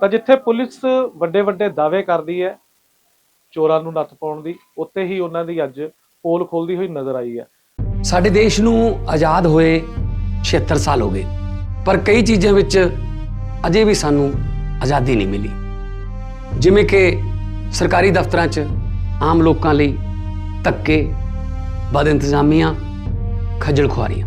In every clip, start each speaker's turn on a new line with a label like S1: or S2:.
S1: ਤਾਂ ਜਿੱਥੇ ਪੁਲਿਸ ਵੱਡੇ ਵੱਡੇ ਦਾਅਵੇ ਕਰਦੀ ਹੈ ਚੋਰਾਂ ਨੂੰ ਨੱਥ ਪਾਉਣ ਦੀ, ਉੱਥੇ ਹੀ ਉਹਨਾਂ ਦੀ ਅੱਜ ਪੋਲ ਖੋਲਦੀ ਹੋਈ ਨਜ਼ਰ ਆਈ ਹੈ।
S2: ਸਾਡੇ ਦੇਸ਼ ਨੂੰ ਆਜ਼ਾਦ ਹੋਏ 76 ਸਾਲ ਹੋ ਗਏ, ਪਰ ਕਈ ਚੀਜ਼ਾਂ ਵਿੱਚ ਅਜੇ ਵੀ ਸਾਨੂੰ ਆਜ਼ਾਦੀ ਨਹੀਂ ਮਿਲੀ। ਜਿਵੇਂ ਕਿ ਸਰਕਾਰੀ ਦਫ਼ਤਰਾਂ 'ਚ ਆਮ ਲੋਕਾਂ ਲਈ ਧੱਕੇ ਬਦ ਇੰਤਜ਼ਾਮੀਆਂ ਖੱਜਲ ਖੁਆਰੀਆਂ।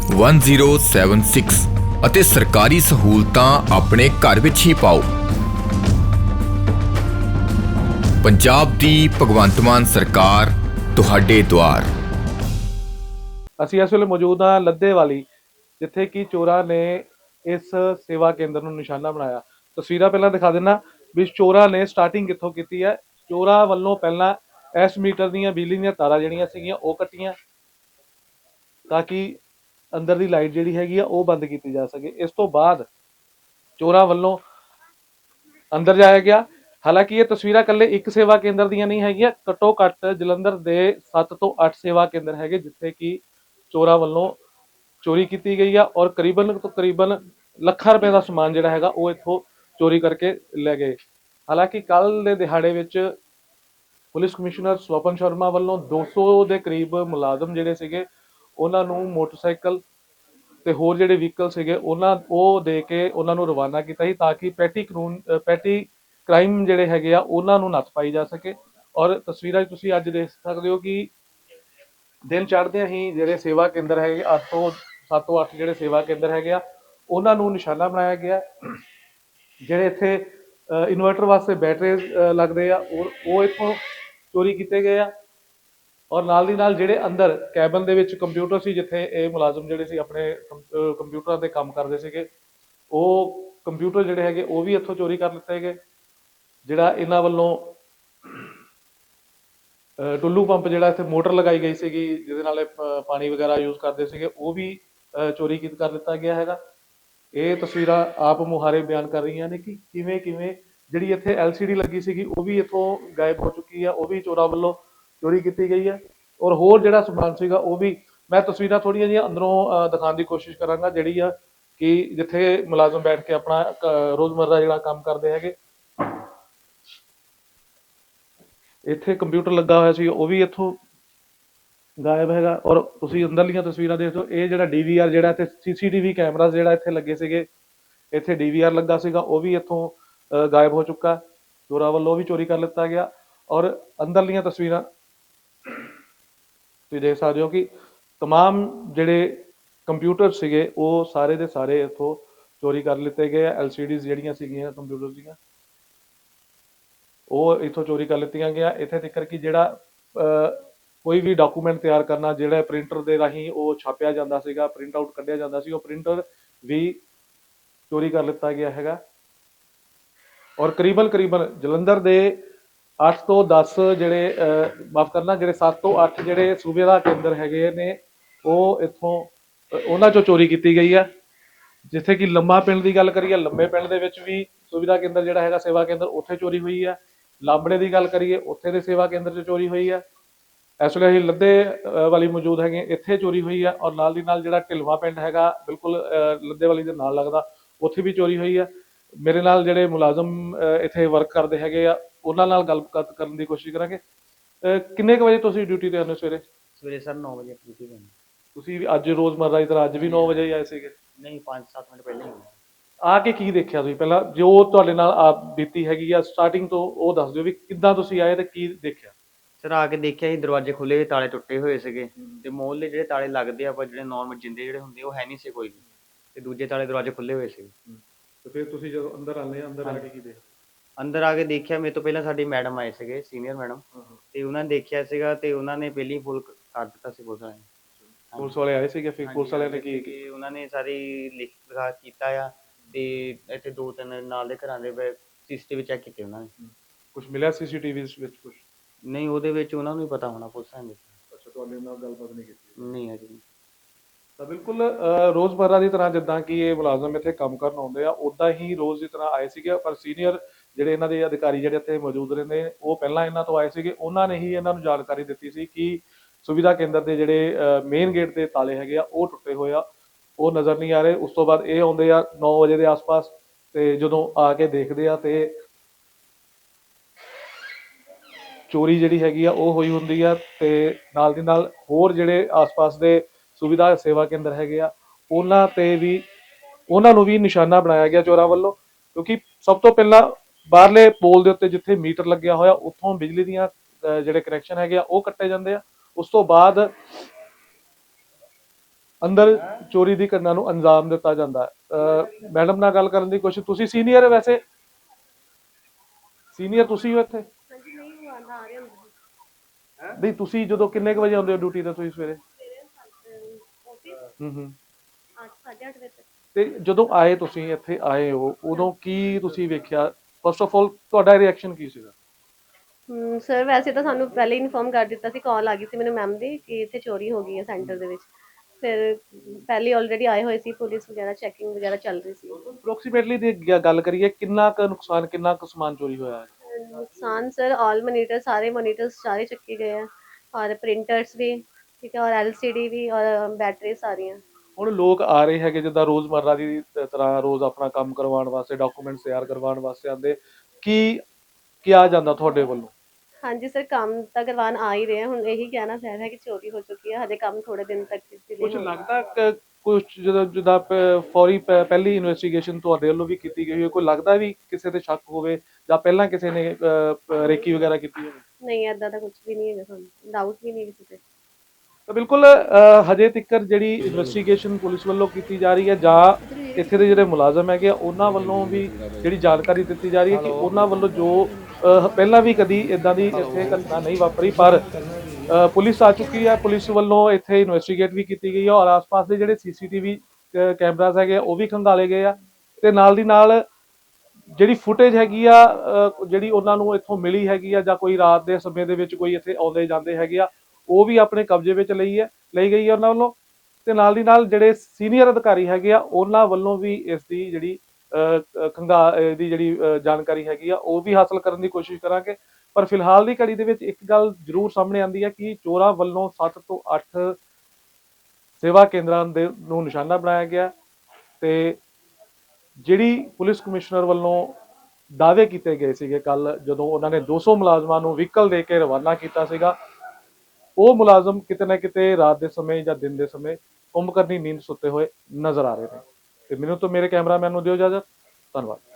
S3: 1076 ਅਤੇ ਸਰਕਾਰੀ ਸਹੂਲਤਾਂ ਆਪਣੇ ਘਰ ਵਿੱਚ ਹੀ ਪਾਓ। ਪੰਜਾਬ ਦੀ ਭਗਵੰਤ ਮਾਨ ਸਰਕਾਰ, ਤੁਹਾਡੇ ਦੁਆਰ।
S1: ਅਸੀਂ ਇਸ ਵੇਲੇ ਮੌਜੂਦ ਹਾਂ ਲੱਦੇ ਵਾਲੀ ਜਿੱਥੇ ਕਿ ਚੋਰਾਂ ਨੇ ਇਸ ਸੇਵਾ ਕੇਂਦਰ ਨੂੰ ਨਿਸ਼ਾਨਾ ਬਣਾਇਆ। ਤਸਵੀਰਾਂ ਪਹਿਲਾਂ ਦਿਖਾ ਦਿੰਨਾ ਵੀ ਚੋਰਾਂ ਨੇ ਸਟਾਰਟਿੰਗ ਕਿੱਥੋਂ ਕੀਤੀ ਹੈ? ਚੋਰਾਂ ਵੱਲੋਂ ਪਹਿਲਾਂ ਇਸ ਮੀਟਰ ਦੀਆਂ ਬਿਜਲੀ ਦੀਆਂ ਤਾਰਾਂ ਜਿਹੜੀਆਂ ਸੀਗੀਆਂ, ਉਹ ਕੱਟੀਆਂ, ਤਾਂ ਕਿ ਅੰਦਰ ਦੀ ਲਾਈਟ ਜਿਹੜੀ ਹੈਗੀ ਆ, ਉਹ ਬੰਦ ਕੀਤੀ ਜਾ ਸਕੇ। ਇਸ ਤੋਂ ਬਾਅਦ ਚੋਰਾਂ ਵੱਲੋਂ ਅੰਦਰ ਜਾਇਆ ਗਿਆ। ਹਾਲਾਂਕਿ ਇਹ ਤਸਵੀਰਾਂ ਇਕੱਲੇ ਇੱਕ ਸੇਵਾ ਕੇਂਦਰ ਦੀਆਂ ਨਹੀਂ ਹੈਗੀਆਂ, ਘੱਟੋ ਘੱਟ ਜਲੰਧਰ ਦੇ 7 ਤੋਂ 8 ਸੇਵਾ ਕੇਂਦਰ ਹੈਗੇ, ਜਿੱਥੇ ਕਿ ਚੋਰਾਂ ਵੱਲੋਂ ਚੋਰੀ ਕੀਤੀ ਗਈ ਆ ਔਰ ਕਰੀਬਨ ਤੋਂ ਕਰੀਬਨ ਲੱਖਾਂ ਰੁਪਏ ਦਾ ਸਮਾਨ ਜਿਹੜਾ ਹੈਗਾ, ਉਹ ਇੱਥੋਂ ਚੋਰੀ ਕਰਕੇ ਲੈ ਗਏ। ਹਾਲਾਂਕਿ ਕੱਲ ਦੇ ਦਿਹਾੜੇ ਵਿੱਚ ਪੁਲਿਸ ਕਮਿਸ਼ਨਰ ਸਵਪਨ ਸ਼ਰਮਾ ਵੱਲੋਂ 200 ਦੇ ਕਰੀਬ ਮੁਲਾਜ਼ਮ ਜਿਹੜੇ ਸੀਗੇ ਉਹਨਾਂ ਨੂੰ ਮੋਟਰਸਾਈਕਲ ਤੇ ਹੋਰ ਜਿਹੜੇ ਵਹੀਕਲ ਸੀਗੇ, ਉਹਨਾਂ, ਉਹ ਦੇ ਕੇ ਉਹਨਾਂ ਨੂੰ ਰਵਾਨਾ ਕੀਤਾ ਸੀ ਤਾਂ ਕਿ ਪੈਟੀ ਕਾਨੂੰਨ ਪੈਟੀ ਕ੍ਰਾਈਮ ਜਿਹੜੇ ਹੈਗੇ ਆ, ਉਹਨਾਂ ਨੂੰ ਨੱਥ ਪਾਈ ਜਾ ਸਕੇ। ਔਰ ਤਸਵੀਰਾਂ ਤੁਸੀਂ ਅੱਜ ਦੇਖ ਸਕਦੇ ਹੋ ਕਿ ਦਿਨ ਚੜ੍ਹਦਿਆਂ ਹੀ ਜਿਹੜੇ ਸੇਵਾ ਕੇਂਦਰ ਹੈਗੇ 8 ਤੋਂ 7 ਤੋਂ 8 ਜਿਹੜੇ ਸੇਵਾ ਕੇਂਦਰ ਹੈਗੇ ਆ, ਉਹਨਾਂ ਨੂੰ ਨਿਸ਼ਾਨਾ ਬਣਾਇਆ ਗਿਆ। ਜਿਹੜੇ ਇੱਥੇ ਇਨਵਰਟਰ ਵਾਸਤੇ ਬੈਟਰੀ ਲੱਗਦੇ ਆ, ਉਹ ਉਹ ਇੱਥੋਂ ਚੋਰੀ ਕੀਤੇ ਗਏ ਆ। ਔਰ ਨਾਲ ਦੀ ਨਾਲ ਜਿਹੜੇ ਅੰਦਰ ਕੈਬਨ ਦੇ ਵਿੱਚ ਕੰਪਿਊਟਰ ਸੀ, ਜਿੱਥੇ ਇਹ ਮੁਲਾਜ਼ਮ ਜਿਹੜੇ ਸੀ ਆਪਣੇ ਕੰਪ- ਕੰਪਿਊਟਰਾਂ ਤੇ ਕੰਮ ਕਰਦੇ ਸੀਗੇ, ਉਹ ਕੰਪਿਊਟਰ ਜਿਹੜੇ ਹੈਗੇ, ਉਹ ਵੀ ਇੱਥੋਂ ਚੋਰੀ ਕਰ ਲਿੱਤੇ ਗਏ, ਜਿਹੜਾ ਇਹਨਾਂ ਵੱਲੋਂ ਟੁੱਲੂ ਪੰਪ ਜਿਹੜਾ ਇੱਥੇ ਮੋਟਰ ਲਗਾਈ ਗਈ ਸੀਗੀ, ਜਿਹਦੇ ਨਾਲ ਇਹ ਪਾਣੀ ਵਗੈਰਾ ਯੂਜ਼ ਕਰਦੇ ਸੀਗੇ, ਉਹ ਵੀ ਚੋਰੀ ਕੀ, ਕਰ ਦਿੱਤਾ ਗਿਆ ਹੈਗਾ। ਇਹ ਤਸਵੀਰਾਂ ਆਪ ਮੁਹਾਰੇ ਬਿਆਨ ਕਰ ਰਹੀਆਂ ਨੇ ਕਿ ਕਿਵੇਂ ਕਿਵੇਂ ਜਿਹੜੀ ਇੱਥੇ LCD ਲੱਗੀ ਸੀਗੀ, ਉਹ ਵੀ ਇੱਥੋਂ ਗਾਇਬ ਹੋ ਚੁੱਕੀ ਆ, ਉਹ ਵੀ ਚੋਰਾਂ ਵੱਲੋਂ ਚੋਰੀ ਕੀਤੀ ਗਈ ਹੈ ਔਰ ਹੋਰ ਜਿਹੜਾ ਸਮਾਨ ਸੀਗਾ ਉਹ ਵੀ ਮੈਂ ਤਸਵੀਰਾਂ ਥੋੜੀਆਂ ਜਿਹੀਆਂ ਅੰਦਰੋਂ ਅਹ, ਦਿਖਾਉਣ ਦੀ ਕੋਸ਼ਿਸ਼ ਕਰਾਂਗਾ ਜਿਹੜੀ ਆ ਕਿ ਜਿੱਥੇ ਮੁਲਾਜ਼ਮ ਬੈਠ ਕੇ ਆਪਣਾ ਕ- ਰੋਜ਼ਮਰਰਾ ਜਿਹੜਾ ਕੰਮ ਕਰਦੇ ਹੈਗੇ। ਇੱਥੇ ਕੰਪਿਊਟਰ ਲੱਗਾ ਹੋਇਆ ਸੀ ਉਹ ਵੀ ਇੱਥੋਂ ਗਾਇਬ ਹੈਗਾ ਔਰ ਤੁਸੀਂ ਅੰਦਰਲੀਆਂ ਤਸਵੀਰਾਂ ਦੇਖ ਲਓ ਇਹ ਜਿਹੜਾ ਡੀਵੀਆਰ ਜਿਹੜਾ ਇੱਥੇ ਸੀਸੀਟੀਵੀ ਕੈਮਰਾ ਜਿਹੜਾ ਇੱਥੇ ਲੱਗੇ ਸੀਗੇ ਇੱਥੇ ਡੀਵੀਆਰ ਲੱਗਾ ਸੀਗਾ ਉਹ ਵੀ ਇੱਥੋਂ ਅਹ, ਗਾਇਬ ਹੋ ਚੁੱਕਾ। ਚੋਰਾਂ ਵੱਲੋਂ ਵੀ ਚੋਰੀ ਕਰ ਲਿੱਤਾ ਗਿਆ ਔਰ ਅੰਦਰਲੀਆਂ ਤਸਵੀਰਾਂ ਤੁਸੀਂ ਦੇਖ ਸਕਦੇ ਹੋ ਕਿ तमाम ਜਿਹੜੇ ਕੰਪਿਊਟਰ ਸੀਗੇ ਉਹ ਸਾਰੇ ਦੇ ਸਾਰੇ ਇੱਥੋਂ ਚੋਰੀ ਕਰ ਲਿੱਤੇ ਗਏ ਆ ਐਲਸੀਡੀਜ਼ ਜਿਹੜੀਆਂ ਸੀਗੀਆਂ ਕੰਪਿਊਟਰ ਦੀਆਂ ਉਹ ਇੱਥੋਂ ਚੋਰੀ ਕਰ ਲਿੱਤੀਆਂ ਗਿਆ ਇੱਥੇ ਤੱਕ ਕਿ ਜਿਹੜਾ ਅਹ, ਕੋਈ ਵੀ ਡਾਕੂਮੈਂਟ ਤਿਆਰ ਕਰਨਾ ਜਿਹੜਾ ਪ੍ਰਿੰਟਰ ਦੇ ਰਾਹੀਂ ਉਹ ਛਾਪਿਆ ਜਾਂਦਾ ਸੀਗਾ ਪ੍ਰਿੰਟ ਆਊਟ ਕੱਢਿਆ ਜਾਂਦਾ ਸੀ ਉਹ ਪ੍ਰਿੰਟਰ ਵੀ ਚੋਰੀ ਕਰ ਲਿੱਤਾ ਗਿਆ ਹੈਗਾ ਔਰ ਕਰੀਬਨ ਕਰੀਬਨ ਜਲੰਧਰ ਦੇ 8 ਤੋਂ 10 ਜਿਹੜੇ ਮਾਫ ਕਰਨਾ, ਜਿਹੜੇ 7 ਤੋਂ 8 ਜਿਹੜੇ ਸੂਬੇ ਦਾ ਕੇਂਦਰ ਹੈਗੇ ਨੇ, ਉਹ ਇੱਥੋਂ ਉਹਨਾਂ ਚੋਂ ਚੋਰੀ ਕੀਤੀ ਗਈ ਹੈ ਜਿੱਥੇ ਕਿ ਲੰਮਾ ਪਿੰਡ ਦੀ ਗੱਲ ਕਰੀਏ, ਲੰਮੇ ਪਿੰਡ ਦੇ ਵਿੱਚ ਵੀ ਸੁਵਿਧਾ ਕੇਂਦਰ ਜਿਹੜਾ ਹੈਗਾ, ਸੇਵਾ ਕੇਂਦਰ ਉੱਥੇ ਚੋਰੀ ਹੋਈ ਹੈ ਲਾਂਬੜੇ ਦੀ ਗੱਲ ਕਰੀਏ, ਉੱਥੇ ਦੇ ਸੇਵਾ ਕੇਂਦਰ 'ਚ ਚੋਰੀ ਹੋਈ ਹੈ ਇਸ ਵੇਲੇ ਅਸੀਂ ਲੱਦੇ ਵਾਲੀ ਮੌਜੂਦ ਹੈਗੇ ਇੱਥੇ ਚੋਰੀ ਹੋਈ ਹੈ ਔਰ ਨਾਲ ਦੀ ਨਾਲ ਜਿਹੜਾ ਢਿਲਵਾ ਪਿੰਡ ਹੈਗਾ, ਬਿਲਕੁਲ ਲੱਦੇ ਵਾਲੀ ਦੇ ਨਾਲ ਲੱਗਦਾ, ਉੱਥੇ ਵੀ ਚੋਰੀ ਹੋਈ ਹੈ ਮੇਰੇ ਨਾਲ ਜਿਹੜੇ ਮੁਲਾਜ਼ਮ ਇੱਥੇ ਵਰਕ ਕਰਦੇ ਹੈਗੇ ਆ ਉਹਨਾਂ ਨਾਲ ਗੱਲਬਾਤ ਕਰਨ ਦੀ ਕੋਸ਼ਿਸ਼ ਕਰਾਂਗੇ। ਕਿੰਨੇ ਕੁ ਵਜੇ ਤੁਸੀਂ ਡਿਊਟੀ ਤੇ ਆਉਂਦੇ ਹੋ ਸਵੇਰੇ?
S4: ਸਵੇਰੇ ਸਰ 9 ਵਜੇ ਡਿਊਟੀ ਕਰਨੀ
S1: ਤੁਸੀਂ ਵੀ ਅੱਜ ਰੋਜ਼ਮਰਰਾ ਦੀ ਤਰ੍ਹਾਂ ਅੱਜ ਵੀ 9 ਵਜੇ ਹੀ ਆਏ ਸੀਗੇ?
S4: ਨਹੀਂ 5-7 ਮਿੰਟ ਪਹਿਲਾਂ ਹੀ
S1: ਆ ਕੇ ਕੀ ਦੇਖਿਆ ਤੁਸੀਂ ਪਹਿਲਾਂ? ਜੋ ਤੁਹਾਡੇ ਨਾਲ ਆ ਬੀਤੀ ਹੈਗੀ ਆ ਸਟਾਰਟਿੰਗ ਤੋਂ ਉਹ ਦੱਸ ਦਿਓ ਵੀ ਕਿੱਦਾਂ ਤੁਸੀਂ ਆਏ ਤੇ ਕੀ ਦੇਖਿਆ?
S4: ਸਰ ਆ ਕੇ ਦੇਖਿਆ ਸੀ ਦਰਵਾਜ਼ੇ ਖੁੱਲੇ ਹੋਏ ਤਾਲੇ ਟੁੱਟੇ ਹੋਏ ਸੀਗੇ। ਤੇ ਮੋਹਲੇ ਜਿਹੜੇ ਤਾਲੇ ਲੱਗਦੇ ਆ ਪਰ ਜਿਹੜੇ ਨਾਰਮਲ ਜਿੰਦੇ ਜਿਹੜੇ ਹੁੰਦੇ ਉਹ ਹੈ ਨਹੀਂ ਸੀ ਕੋਈ ਵੀ। ਤੇ ਦੂਜੇ ਤਾਲੇ ਦਰਵਾਜ਼ੇ ਖੁੱਲੇ ਹੋਏ ਸੀ
S1: ਤੇ ਫਿਰ ਤੁਸੀਂ ਜਦੋਂ ਅੰਦਰ ਆਨੇ ਅੰਦਰ ਆ ਕੇ ਕੀ ਦੇਖਿਆ
S4: ਅੰਦਰ ਆ ਕੇ ਦੇਖਿਆ ਮੇਰੇ ਤੋਂ ਪਹਿਲਾਂ ਸਾਡੀ ਮੈਡਮ ਆਏ ਸੀਗੇ ਸੀਨੀਅਰ ਮੈਡਮ। ਤੇ ਉਹਨਾਂ ਨੇ ਦੇਖਿਆ ਸੀਗਾ ਤੇ ਉਹਨਾਂ ਨੇ ਪਹਿਲੀ ਫੁੱਲ ਕਰ ਦਿੱਤਾ ਸੀ ਪੁਲਿਸ ਵਾਲਿਆਂ ਨੇ।
S1: ਪੁਲਿਸ ਵਾਲੇ ਆਏ ਸੀਗੇ ਫਿਰ? ਪੁਲਿਸ ਵਾਲਿਆਂ ਨੇ ਕੀ
S4: ਕਿ ਉਹਨਾਂ ਨੇ ਸਾਰੀ ਲਿਖ ਲਗਾ ਕੀਤਾ ਆ ਤੇ ਇੱਥੇ ਦੋ ਤਿੰਨ ਨਾਲ ਦੇ ਘਰਾਂ ਦੇ ਸੀਸੀਟੀਵੀ ਚੈੱਕ ਕੀਤੇ ਉਹਨਾਂ ਨੇ।
S1: ਕੁਝ ਮਿਲਿਆ ਸੀਸੀਟੀਵੀ ਵਿੱਚ ਕੁਝ
S4: ਨਹੀਂ ਉਹਦੇ ਵਿੱਚ ਉਹਨਾਂ ਨੂੰ ਹੀ ਪਤਾ ਹੋਣਾ ਪੁਲਿਸਾਂ ਦੇ
S1: ਅੱਛਾ ਤੁਹਾਡੇ ਨਾਲ ਗੱਲਬਾਤ ਨਹੀਂ ਕੀਤੀ।
S4: ਨਹੀਂ ਅਜੇ ਨਹੀਂ।
S1: ਤਾਂ ਬਿਲਕੁਲ ਅਹ, ਰੋਜ਼ਮਰਰਾ ਦੀ ਤਰ੍ਹਾਂ ਜਿੱਦਾਂ ਕਿ ਇਹ ਮੁਲਾਜ਼ਮ ਇੱਥੇ ਕੰਮ ਕਰਨ ਆਉਂਦੇ ਆ ਉਦਾਂ ਹੀ ਰੋਜ਼ ਦੀ ਤਰ੍ਹਾਂ ਆਏ ਸੀਗੇ ਪਰ ਸੀਨੀਅਰ ਜਿਹੜੇ ਇਹਨਾਂ ਦੇ ਅਧਿਕਾਰੀ ਜਿਹੜੇ ਇੱਥੇ ਮੌਜੂਦ ਰਹਿੰਦੇ ਉਹ ਪਹਿਲਾਂ ਇਹਨਾਂ ਤੋਂ ਆਏ ਸੀਗੇ ਉਹਨਾਂ ਨੇ ਹੀ ਇਹਨਾਂ ਨੂੰ ਜਾਣਕਾਰੀ ਦਿੱਤੀ ਸੀ ਕਿ ਸੁਵਿਧਾ ਕੇਂਦਰ ਦੇ ਜਿਹੜੇ ਮੇਨ ਗੇਟ ਦੇ ਤਾਲੇ ਹੈਗੇ ਆ ਉਹ ਟੁੱਟੇ ਹੋਏ ਆ ਉਹ ਨਜ਼ਰ ਨਹੀਂ ਆ ਰਹੇ। ਉਸ ਤੋਂ ਬਾਅਦ ਇਹ ਆਉਂਦੇ ਆ 9 ਵਜੇ ਦੇ ਆਸ-ਪਾਸ ਤੇ ਜਦੋਂ ਆ ਕੇ ਦੇਖਦੇ ਆ ਤੇ ਚੋਰੀ ਜਿਹੜੀ ਹੈਗੀ ਆ ਉਹ ਹੋਈ ਹੁੰਦੀ ਆ ਤੇ ਨਾਲ ਦੀ ਨਾਲ ਹੋਰ ਜਿਹੜੇ ਆਸ-ਪਾਸ ਦੇ ਸੁਵਿਧਾ ਸੇਵਾ ਕੇਂਦਰ ਹੈਗੇ ਆ ਉਹਨਾਂ ਤੇ ਵੀ ਉਹਨਾਂ ਨੂੰ ਵੀ ਨਿਸ਼ਾਨਾ ਬਣਾਇਆ ਗਿਆ ਚੋਰਾਂ ਵੱਲੋਂ ਕਿਉਂਕਿ ਸਭ ਤੋਂ ਪਹਿਲਾਂ ਬਾਹਰਲੇ ਪੋਲ ਦੇ ਉੱਤੇ ਜਿੱਥੇ ਮੀਟਰ ਲੱਗਿਆ ਹੋਇਆ ਉੱਥੋਂ ਬਿਜਲੀ ਦੀਆਂ ਜਿਹੜੇ ਕਨੈਕਸ਼ਨ ਹੈਗੇ ਆ ਉਹ ਕੱਟੇ ਜਾਂਦੇ ਆ। ਉਸ ਤੋਂ ਬਾਅਦ ਅੰਦਰ ਚੋਰੀ ਦੀ ਘਟਨਾ ਨੂੰ ਅੰਜਾਮ ਦਿੱਤਾ ਜਾਂਦਾ ਹੈ। ਅਹ, ਮੈਡਮ ਨਾਲ ਗੱਲ ਕਰਨ ਦੀ ਕੋਸ਼ਿਸ਼ ਤੁਸੀਂ ਸੀਨੀਅਰ ਵੈਸੇ? ਸੀਨੀਅਰ ਤੁਸੀਂ ਹੋ ਇੱਥੇ?
S5: ਹਾਂਜੀ ਨਹੀਂ ਉਹ ਆਂਦਾ ਆ ਰਿਹਾ ਹੁੰਦਾ
S1: ਨਹੀਂ ਤੁਸੀਂ ਜਦੋਂ ਕਿੰਨੇ ਕੁ ਵਜੇ ਆਉਂਦੇ ਹੋ ਡਿਊਟੀ ਤੇ ਤੁਸੀਂ ਸਵੇਰੇ? ਹੂੰ ਹੂੰ
S5: 8:30 ਵਜੇ ਤੱਕ।
S1: ਤੇ ਜਦੋਂ ਆਏ ਤੁਸੀਂ ਇੱਥੇ ਆਏ ਹੋ ਉਦੋਂ ਕੀ ਤੁਸੀਂ ਵੇਖਿਆ? ਫਸਟ ਆਫ ਆਲ ਤੁਹਾਡਾ ਰਿਐਕਸ਼ਨ ਕੀ ਸੀਗਾ?
S5: ਸਰ ਵੈਸੇ ਤਾਂ ਸਾਨੂੰ ਪਹਿਲੇ ਇਨਫੋਰਮ ਕਰ ਦਿੱਤਾ ਸੀ ਕਾਲ ਆ ਗਈ ਸੀ ਮੈਨੂੰ ਮੈਮ ਦੀ ਕਿ ਇੱਥੇ ਚੋਰੀ ਹੋ ਗਈ ਹੈ ਸੈਂਟਰ ਦੇ ਵਿੱਚ। ਫਿਰ ਪਹਿਲੇ ਆਲਰੇਡੀ ਆਏ ਹੋਏ ਸੀ ਪੁਲਿਸ ਵਗੈਰਾ ਚੈਕਿੰਗ ਵਗੈਰਾ ਚੱਲ ਰਹੀ ਸੀ।
S1: ਅਪਰੋਕਸੀਮੇਟਲੀ ਦੀ ਗੱਲ ਕਰੀਏ ਕਿੰਨਾ ਕੁ ਨੁਕਸਾਨ ਕਿੰਨਾ ਕੁ ਸਮਾਨ ਚੋਰੀ ਹੋਇਆ ਹੈ?
S5: ਨੁਕਸਾਨ ਸਰ ਆਲ ਮੋਨੀਟਰ ਸਾਰੇ ਮੋਨੀਟਰਸ ਸਾਰੇ ਚੱਕੇ ਗਏ ਆ। ਔਰ ਪ੍ਰਿੰਟਰਸ ਵੀ ਠੀਕ ਹੈ ਔਰ ਐਲਸੀਡੀ ਵੀ ਔਰ ਬੈਟਰੀ ਸਾਰੀਆਂ।
S1: ਹੁਣ ਲੋਕ ਆ ਰਹੇ ਹੈਗੇ ਜਿੱਦਾਂ ਰੋਜ਼ਮਰਰਾ ਦੀ ਤ- ਤਰ੍ਹਾਂ ਰੋਜ਼ ਆਪਣਾ ਕੰਮ ਕਰਵਾਉਣ ਵਾਸਤੇ ਡਾਕੂਮੈਂਟਸ ਤਿਆਰ ਕਰਵਾਉਣ ਵਾਸਤੇ ਆਉਂਦੇ। ਕੀ ਕਿਹਾ ਜਾਂਦਾ ਤੁਹਾਡੇ ਵੱਲੋਂ?
S5: ਹਾਂਜੀ ਸਰ ਕੰਮ ਤਾਂ ਕਰਵਾਉਣ ਆ ਹੀ ਰਹੇ ਆ। ਹੁਣ ਇਹੀ ਕਹਿਣਾ ਚਾਹ ਰਿਹਾ ਕਿ ਚੋਰੀ ਹੋ ਚੁੱਕੀ ਹੈ ਹਜੇ ਕੰਮ ਥੋੜੇ ਦਿਨ ਤੱਕ delay
S1: ਕੁਝ
S5: ਹੋਊਗਾ।
S1: ਲੱਗਦਾ ਕਿ ਕੁਝ ਜਦੋਂ ਜਿੱਦਾਂ ਪ- ਫੌਰੀ ਪ- ਪਹਿਲੀ ਇਨਵੈਸਟੀਗੇਸ਼ਨ ਤੁਹਾਡੇ ਵੱਲੋਂ ਵੀ ਕੀਤੀ ਗਈ ਹੋਵੇ ਕੋਈ ਲੱਗਦਾ ਵੀ ਕਿਸੇ ਤੇ ਸ਼ੱਕ ਹੋਵੇ ਜਾਂ ਪਹਿਲਾਂ ਕਿਸੇ ਨੇ ਰੇਕੀ ਵਗੈਰਾ ਕੀਤੀ ਹੋਵੇ?
S5: ਨਹੀਂ ਏਦਾਂ ਦਾ ਕੁਝ ਵੀ ਨਹੀਂ ਹੈਗਾ ਸਾਨੂੰ। ਡਾਊਟ ਵੀ ਨਹੀਂ ਕਿਸੇ ਤੇ।
S1: ਤਾਂ ਬਿਲਕੁਲ ਅ, ਹਜੇ ਤੱਕ ਜਿਹੜੀ ਇਨਵੈਸਟੀਗੇਸ਼ਨ ਪੁਲਿਸ ਵੱਲੋਂ ਕੀਤੀ ਜਾ ਰਹੀ ਹੈ ਜਾਂ ਇੱਥੇ ਦੇ ਜਿਹੜੇ ਮੁਲਾਜ਼ਮ ਹੈਗੇ ਆ, ਉਹਨਾਂ ਵੱਲੋਂ ਵੀ ਜਿਹੜੀ ਜਾਣਕਾਰੀ ਦਿੱਤੀ ਜਾ ਰਹੀ ਹੈ ਕਿ ਉਹਨਾਂ ਵੱਲੋਂ ਜੋ ਅ, ਪਹਿਲਾਂ ਵੀ ਕਦੀ ਇਦਾਂ ਦੀ ਇੱਥੇ ਘਟਨਾ ਨਹੀਂ ਵਾਪਰੀ ਪਰ ਅ, ਪੁਲਿਸ ਆ ਚੁੱਕੀ ਹੈ। ਪੁਲਿਸ ਵੱਲੋਂ ਇੱਥੇ ਇਨਵੈਸਟੀਗੇਟ ਵੀ ਕੀਤੀ ਗਈ ਹੈ ਔਰ ਆਸ-ਪਾਸ ਦੇ ਜਿਹੜੇ ਸੀਸੀਟੀਵੀ ਕੈਮਰਾਸ ਹੈਗੇ ਆ, ਉਹ ਵੀ ਖੰਗਾਲੇ ਗਏ ਆ। ਤੇ ਨਾਲ ਦੀ ਨਾਲ ਜਿਹੜੀ ਫੁਟੇਜ ਹੈਗੀ ਆ ਅ, ਜਿਹੜੀ ਉਹਨਾਂ ਨੂੰ ਇੱਥੋਂ ਮਿਲੀ ਹੈਗੀ ਆ ਜਾਂ ਕੋਈ ਰਾਤ ਦੇ ਸਮੇਂ ਦੇ ਵਿੱਚ ਕੋਈ ਇੱਥੇ ਆਉਂਦੇ ਜਾਂਦੇ ਹੈਗੇ ਆ ਉਹ ਵੀ ਆਪਣੇ ਕਬਜ਼ੇ ਵਿੱਚ ਲਈ ਹੈ ਲਈ ਗਈ ਹੈ ਉਹਨਾਂ ਵੱਲੋਂ। ਤੇ ਨਾਲ ਦੀ ਨਾਲ ਜਿਹੜੇ ਸੀਨੀਅਰ ਅਧਿਕਾਰੀ ਹੈਗੇ ਆ ਉਹਨਾਂ ਵੱਲੋਂ ਵੀ ਇਸ ਦੀ ਜਿਹੜੀ ਅ, ਅ, ਖੰਗਾ ਦੀ ਜਿਹੜੀ ਜਾਣਕਾਰੀ ਹੈਗੀ ਆ ਉਹ ਵੀ ਹਾਸਲ ਕਰਨ ਦੀ ਕੋਸ਼ਿਸ਼ ਕਰਾਂਗੇ। ਪਰ ਫਿਲਹਾਲ ਦੀ ਘੜੀ ਦੇ ਵਿੱਚ ਇੱਕ ਗੱਲ ਜ਼ਰੂਰ ਸਾਹਮਣੇ ਆਉਂਦੀ ਹੈ ਕਿ ਚੋਰਾਂ ਵੱਲੋਂ 7 ਤੋਂ 8 ਸੇਵਾ ਕੇਂਦਰਾਂ ਦੇ ਨੂੰ ਨਿਸ਼ਾਨਾ ਬਣਾਇਆ ਗਿਆ ਤੇ ਜਿਹੜੀ ਪੁਲਿਸ ਕਮਿਸ਼ਨਰ ਵੱਲੋਂ ਦਾਅਵੇ ਕੀਤੇ ਗਏ ਸੀਗੇ ਕੱਲ ਜਦੋਂ ਉਹਨਾਂ ਨੇ 200 ਮੁਲਾਜ਼ਮਾਂ ਨੂੰ ਵਹੀਕਲ ਦੇ ਕੇ ਰਵਾਨਾ ਕੀਤਾ ਸੀਗਾ ਉਹ ਮੁਲਾਜ਼ਮ ਕਿਤੇ ਨਾ ਕਿਤੇ ਰਾਤ ਦੇ ਸਮੇਂ ਜਾਂ ਦਿਨ ਦੇ ਸਮੇਂ ਕੁੰਭਕਰਨੀ ਨੀਂਦ ਸੁੱਤੇ ਹੋਏ ਨਜ਼ਰ ਆ ਰਹੇ ਨੇ। ਤੇ ਮੈਨੂੰ ਤੋਂ ਮੇਰੇ ਕੈਮਰਾਮੈਨ ਨੂੰ ਦਿਓ ਇਜਾਜ਼ਤ। ਧੰਨਵਾਦ।